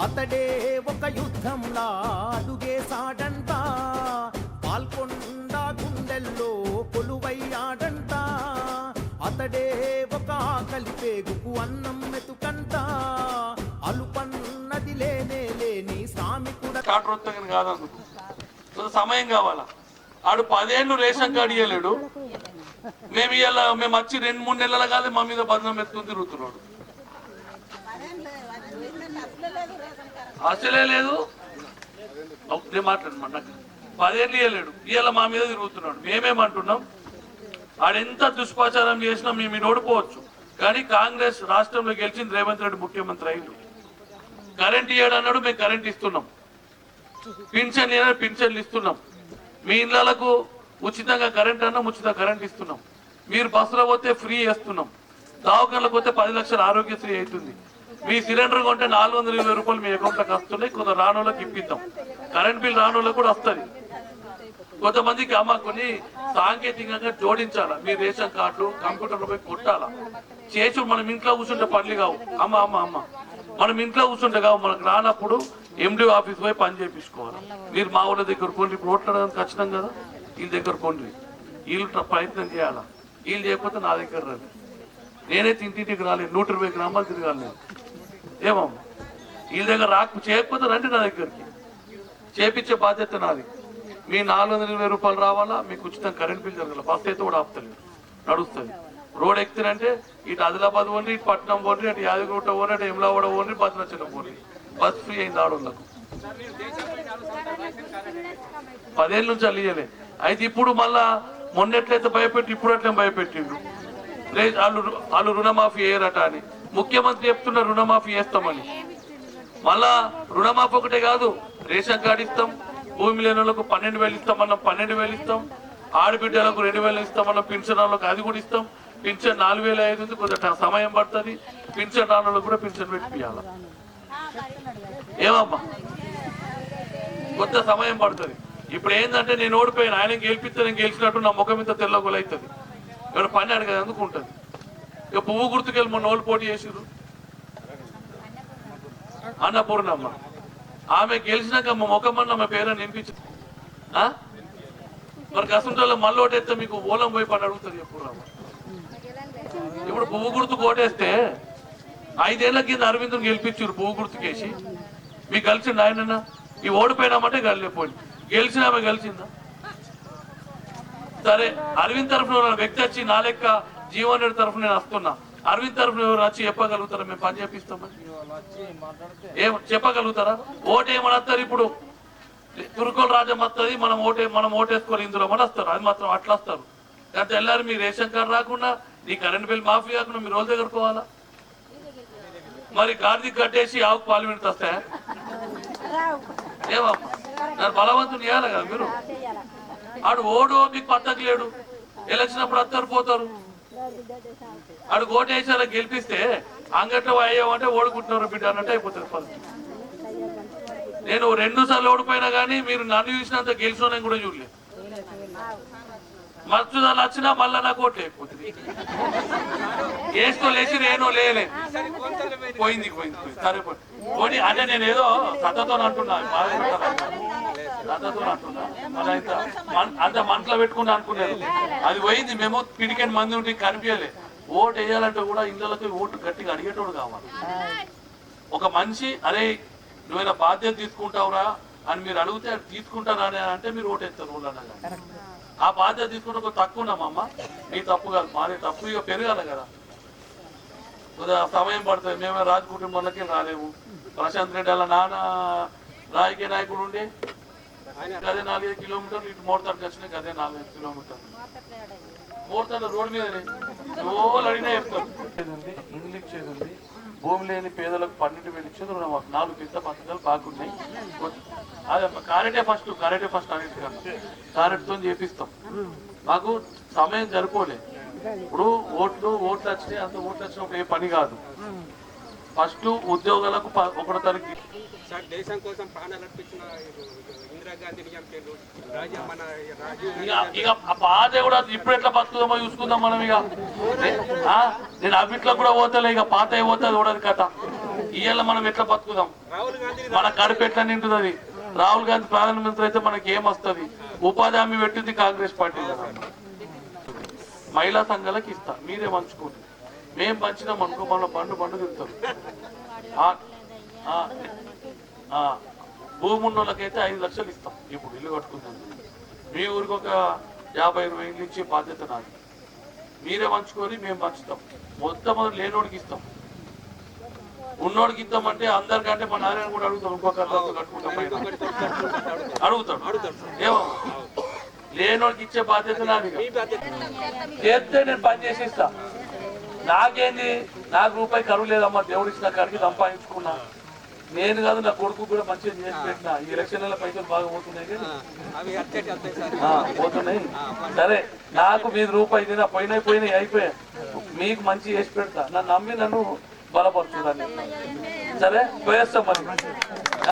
అతడే ఒక యుద్ధంలా అడుగేశాడంట. పాల్కొండ గుండెల్లో కొలువయ్యాడంట. అతడే ఒక ఆకలి పేగుకు అన్నం మెతుకంట అలుపన్నది లేనే లేని శ్రామికుడ కాట్రొత్తగని సమయం కావాలా? ఆడు పదేళ్ళు రేషన్ కార్డు ఇవ్వలేడు మేము ఇవాళ మేము వచ్చి రెండు మూడు నెలల కాదు మా మీద బదనం ఎత్తుకుని తిరుగుతున్నాడు. అసలే లేదు. అవ్ నేను మాట్లాడమన్నా పదేళ్ళు ఇవ్వలేడు ఇవాళ మా మీద తిరుగుతున్నాడు. మేమేమంటున్నాం ఆడెంత దుష్ప్రచారం చేసినా మేము ఓడిపోవచ్చు. కానీ కాంగ్రెస్ రాష్ట్రంలో గెలిచింది రేవంత్ రెడ్డి ముఖ్యమంత్రి అయిండు కరెంట్ ఇయ్యాడు అన్నాడు మేము కరెంట్ ఇస్తున్నాం. పింఛన్ ఇయ్యాడు పింఛన్లు ఇస్తున్నాం. మీ ఇళ్ళకు ఉచితంగా కరెంట్ అన్నాం ఉచిత కరెంట్ ఇస్తున్నాం. మీరు బస్సులో పోతే ఫ్రీ చేస్తున్నాం. దావకంలోకి పోతే పది లక్షల ఆరోగ్యశ్రీ అవుతుంది. మీ సిలిండర్ కొంటే నాలుగు వందల ఇరవై రూపాయలు మీ అకౌంట్లోకి వస్తున్నాయి. కొంత రానోళ్ళకి ఇప్పిద్దాం. కరెంట్ బిల్ రానోళ్ళకి కూడా వస్తుంది. కొంతమందికి అమ్మ కొన్ని సాంకేతికంగా జోడించాలా. మీ రేషన్ కార్డులు కంప్యూటర్లో పోయి కొట్టాలా. చేసి మనం ఇంట్లో కూర్చుంటే పనులు కావు. అమ్మ అమ్మ అమ్మ. మనం ఇంట్లో కూర్చుంటే కావు. మనకు రానప్పుడు ఎండి ఆఫీస్ పోయి పని చేయించుకోవాలి మీరు మా ఊళ్ళ దగ్గర కొన్ని ఇప్పుడు ఖచ్చితం కదా. వీళ్ళ దగ్గర కొన్ని వీళ్ళు ప్రయత్నం చేయాలా. వీళ్ళు చేయకపోతే నా దగ్గర రండి నేనే తింటింటికి రాలేదు. నూట ఇరవై గ్రామాలు తిరగాలి నేను. ఏమో. వీళ్ళ దగ్గర రాకు చేయకపోతే రండి నా దగ్గరికి. చేపించే బాధ్యత నాది. మీ నాలుగు వందల ఇరవై రూపాయలు రావాలా? మీకు ఉచితం కరెంట్ బిల్ జరగాలి. బస్ అయితే కూడా ఆపుతలేదు. నడుస్తుంది. రోడ్ ఎక్కుతారంటే ఇటు ఆదిలాబాద్ ఓన్లీ ఇటు పట్నం పోండి అటు యాదగిరిగుట్ట పోండి అటు ఎమ్లావాడ పోండి భద్రాచలం పోండి. బస్ ఫ్రీ అయింది ఆడోళ్ళకు. పదేళ్ళ నుంచి అల్లియలే అయితే ఇప్పుడు మళ్ళా మొన్నెట్లయితే భయపెట్టి ఇప్పుడు అట్లే భయపెట్టిండు లేదు వాళ్ళు వాళ్ళు రుణమాఫీ చేయరట అని. ముఖ్యమంత్రి చెప్తున్న రుణమాఫీ చేస్తామని. మళ్ళా రుణమాఫీ ఒకటే కాదు రేషన్ కార్డు ఇస్తాం భూమి లేని వాళ్ళకు పన్నెండు వేలు ఇస్తామన్నాం పన్నెండు వేలు ఇస్తాం ఆడబిడ్డలకు రెండు వేలు ఇస్తామన్నాం పింఛన్ వాళ్ళకు అది కూడా ఇస్తాం పింఛన్ నాలుగు వేల ఐదు ఉంది కొంచెం సమయం పడుతుంది పింఛన్ రాని వాళ్ళకు కూడా పింఛన్ పెట్టియాల ఏమమ్మా? కొంత సమయం పడుతుంది. ఇప్పుడు ఏంటంటే నేను ఓడిపోయాను ఆయన గెలిపిస్తే నేను గెలిచినట్టు నా ముఖం మీద తెల్లగొల అవుతుంది ఇక్కడ పని అడగదు ఎందుకు ఉంటుంది. ఇక పువ్వు గుర్తుకెళ్ళి మొన్న వాళ్ళు పోటీ చేసిర్రు అన్నపూర్ణమ్మ. ఆమె గెలిచినాక మా ముఖమన్న మా పేరు నినిపించి మరి కసంటోళ్ళ మళ్ళీ ఓటేస్తే మీకు ఓలం పోయి పని అడుగుతుంది ఎప్పుడు రామ. ఇప్పుడు పువ్వు గుర్తుకు ఓటేస్తే ఐదేళ్ళ కింద అరవింద్ని గెలిపించారు పువ్వు గుర్తుకేసి మీకు కలిసిండు ఆయన ఈ ఓడిపోయినామంటే గెలిపోయింది గెలిచినామే గెలిచిందా? సరే అరవింద్ తరఫున వ్యక్తి వచ్చి నా లెక్క జీవన్ రెడ్డి తరఫున నేను వస్తున్నా. అరవింద్ తరఫున ఎవరు వచ్చి చెప్పగలుగుతారా? మేము పని చేపిస్తామని ఏం చెప్పగలుగుతారా? ఓటు ఏమని వస్తారు ఇప్పుడు? తురుకోల రాజ్యం వస్తుంది మనం ఓటే మనం ఓటేసుకొని ఇందులో మన వస్తారు. అది మాత్రం అట్లా వస్తారు. కానీ వెళ్ళారు మీ రేషన్ కార్డు రాకుండా నీ కరెంట్ బిల్ మాఫీ కాకుండా మీరు రోజు దగ్గర పోవాలా? మరి గాడికి కట్టేసి ఆవుకు పార్లమెంట్ వస్తాయా ఏమమ్మా? నన్ను బలవంతుని చేయాలి కదా మీరు? ఆడు ఓడు మీకు పట్టకు లేడు. ఎలక్షన్ అప్పుడు వస్తారు పోతారు. ఆడు ఓటు వేసారా గెలిపిస్తే అంగట్లో అయ్యామంటే ఓడుకుంటున్నారు బిడ్డ అన్నట్టు అయిపోతుంది పరిస్థితి నేను రెండు సార్లు ఓడిపోయినా కానీ మీరు నన్ను చూసినంత గెలిచిన కూడా చూడలేదు. మచ్చుదాలు వచ్చినా మళ్ళా నాకు ఓట్లు అయిపోతుంది. వేసుకో లేచి నేను లేలే. పోయింది పోయింది పోయింది. సరే పోయింది. పోనీ అంటే నేను ఏదో సత్తతో అంటున్నా. అంటున్నా అంత మంటలో పెట్టుకుని అనుకున్నారు అది పోయింది మేము పిడికని మంది ఉంటే కనిపించలే ఓటు వేయాలంటే కూడా ఇళ్ళకి ఓటు గట్టిగా అడిగేటోడు కావాలి ఒక మనిషి అరే నువ్వేనా బాధ్యత తీసుకుంటావురా అని మీరు అడిగితే తీసుకుంటారా అని అంటే మీరు ఓటు వేస్తారు ఊళ్ళో ఆ బాధ్యత తీసుకుంటే ఒక తక్కువ ఉన్నామమ్మ నీ తప్పు కాదు మాది తప్పు ఇక పెరగాలి కదా కొద్దిగా సమయం పడుతుంది మేమే రాజు కుటుంబాలకి రాలేము ప్రశాంత్ రెడ్డి వాళ్ళ నాన్న రాజకీయ నాయకుడు ఉండే అదే నాలుగైదు కిలోమీటర్లు ఇటు మోడతాడు వచ్చినాయి అదే నాలుగైదు కిలోమీటర్లు. మోడతాడు రోడ్డు మీదనే రోజు అడిగినా చెప్తారు. ఇంగ్లీష్ చేది ఉంది భూమి లేని పేదలకు పన్నెండు వేలు ఇచ్చేది రుణమాఫీ నాలుగు పెద్ద పథకాలు బాగున్నాయి. అదే కారెటే ఫస్ట్ కారెటే ఫస్ట్ అనేది కారెట్తో చేపిస్తాం. మాకు సమయం సరిపోలే. ఇప్పుడు ఓట్లు ఓట్లు వచ్చినాయి. అంత ఓట్లు వచ్చినప్పుడు ఏ పని కాదు. ఫస్ట్ ఉద్యోగాలకు ఒకటో సార్ దేశం కోసం ప్రాణాలు అర్పించిన ఇక ఆ కూడా ఇప్పుడు ఎట్లా బతుకుదామో చూసుకుందాం మనం ఇక. ఆ? నేను అవిట్లో కూడా పోతలే ఇక పాత పోతుంది కూడా కథ. ఇవాళ మనం ఎట్లా బతుకుదాం? మన కడుపు ఎట్లా నిండుతుంది? రాహుల్ గాంధీ ప్రధానమంత్రి అయితే మనకి ఏం వస్తుంది? ఉపాధి హామీ పెట్టింది కాంగ్రెస్ పార్టీ మహిళా సంఘాలకు ఇస్తా మీరే పంచుకోండి. మేము పంచినాం అనుకో మన ఆ- ఆ- ఆ. భూమి ఉన్న వాళ్ళకైతే ఐదు లక్షలు ఇస్తాం. ఇప్పుడు ఇల్లు కట్టుకుందాం. మీ ఊరికి ఒక యాభై ఇరవై ఇల్లు ఇచ్చే బాధ్యత నాది. మీరే పంచుకొని మేము పంచుతాం. మొత్తం మొదలు లేనోడికి ఇస్తాం. ఉన్నోడికి ఇద్దామంటే అందరికంటే మా నారాయణ కూడా అడుగుతాం ఇంకొక కట్టుకుంటాం. అడుగుతాడు. ఏమో? లేనోడికి ఇచ్చే బాధ్యత నాది చేస్తే నేను పని చేసి ఇస్తా. నాకేంది? నాకు రూపాయి కరువు లేదమ్మా దేవుడు ఇచ్చిన కాడికి సంపాదించుకున్నా. నేను కాదు నా కొడుకు కూడా మంచిగా చేసి పెట్టిన. ఈ ఎలక్షన్ల పైసలు బాగా పోతున్నాయి పోతున్నాయి. సరే నాకు మీద రూపాయి తినా పోయినాయి పోయినాయి అయిపోయాయి. మీకు మంచి చేసి పెడతా. నన్ను నమ్మి నన్ను బలపరచుదాన్ని సరే పోయేస్తాం మరి.